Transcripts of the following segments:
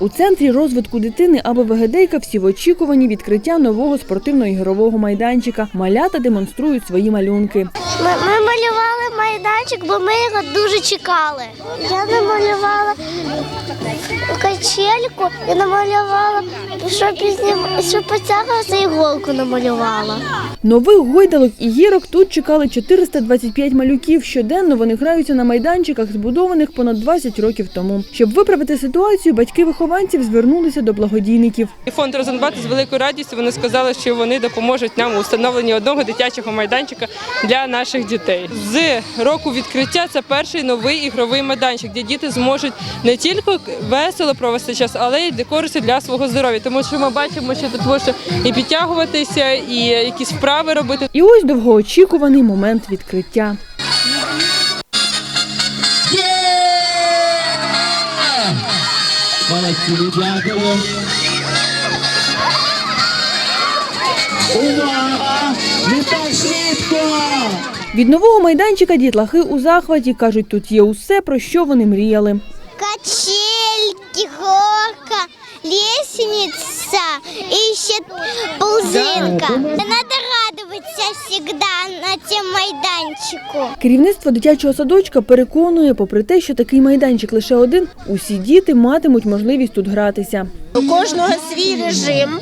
У центрі розвитку дитини або Вегедейка всі в очікуванні відкриття нового спортивно-ігрового майданчика. Малята демонструють свої малюнки. Ми, ми малювали майданчик, бо ми його дуже чекали. Я намалювала качельку і намалювала, що пізнім, що потягався іголку намалювала. Нових гойдалок і гірок тут чекали 425 малюків. Щоденно вони граються на майданчиках, збудованих понад 20 років тому. Щоб виправити ситуацію, батьки вихованців звернулися до благодійників. Фонд Розенбат з великою радістю вони сказали, що вони допоможуть нам у встановленні одного дитячого майданчика для наших дітей. З року відкриття це перший новий ігровий майданчик, де діти зможуть не тільки весело провести час, але й де користі для свого здоров'я. Тому що ми бачимо, що тут можна і підтягуватися, і якісь вправи робити. І ось довгоочікуваний момент відкриття. Молодці, дякую. Увага! Не так швидко! Від нового майданчика дітлахи у захваті кажуть, тут є усе, про що вони мріяли. Качельки, горка, лестница і ще ползинка. Надо радуватися завжди на цьому майданчику. Керівництво дитячого садочка переконує, попри те, що такий майданчик лише один, усі діти матимуть можливість тут гратися. У кожного свій режим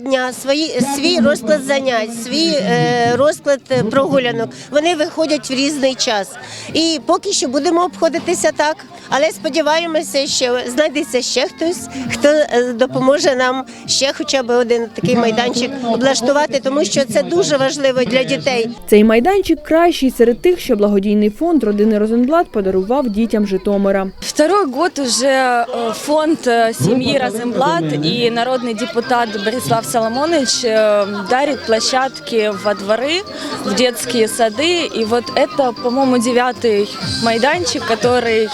дня, свої, свій розклад занять, свій е, розклад е, прогулянок. Вони виходять в різний час. І поки що будемо обходитися так, але сподіваємося, що знайдеться ще хтось, хто е, допоможе нам ще хоча б один такий майданчик облаштувати, тому що це дуже важливо для дітей. Цей майданчик кращий серед тих, що благодійний фонд родини Розенблат подарував дітям Житомира. Второй год уже э, фонд э, семьи Розенблат и народный депутат Борислав Соломонович э, дарит площадки во дворы, в детские сады. И вот это, по-моему, девятый майданчик, который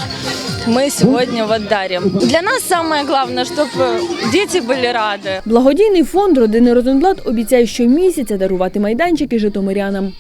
мы сегодня вот дарим. Для нас самое главное, чтобы дети были рады. Благодійний фонд родини Розенблат обіцяє щомісяця дарувати майданчики житомирянам.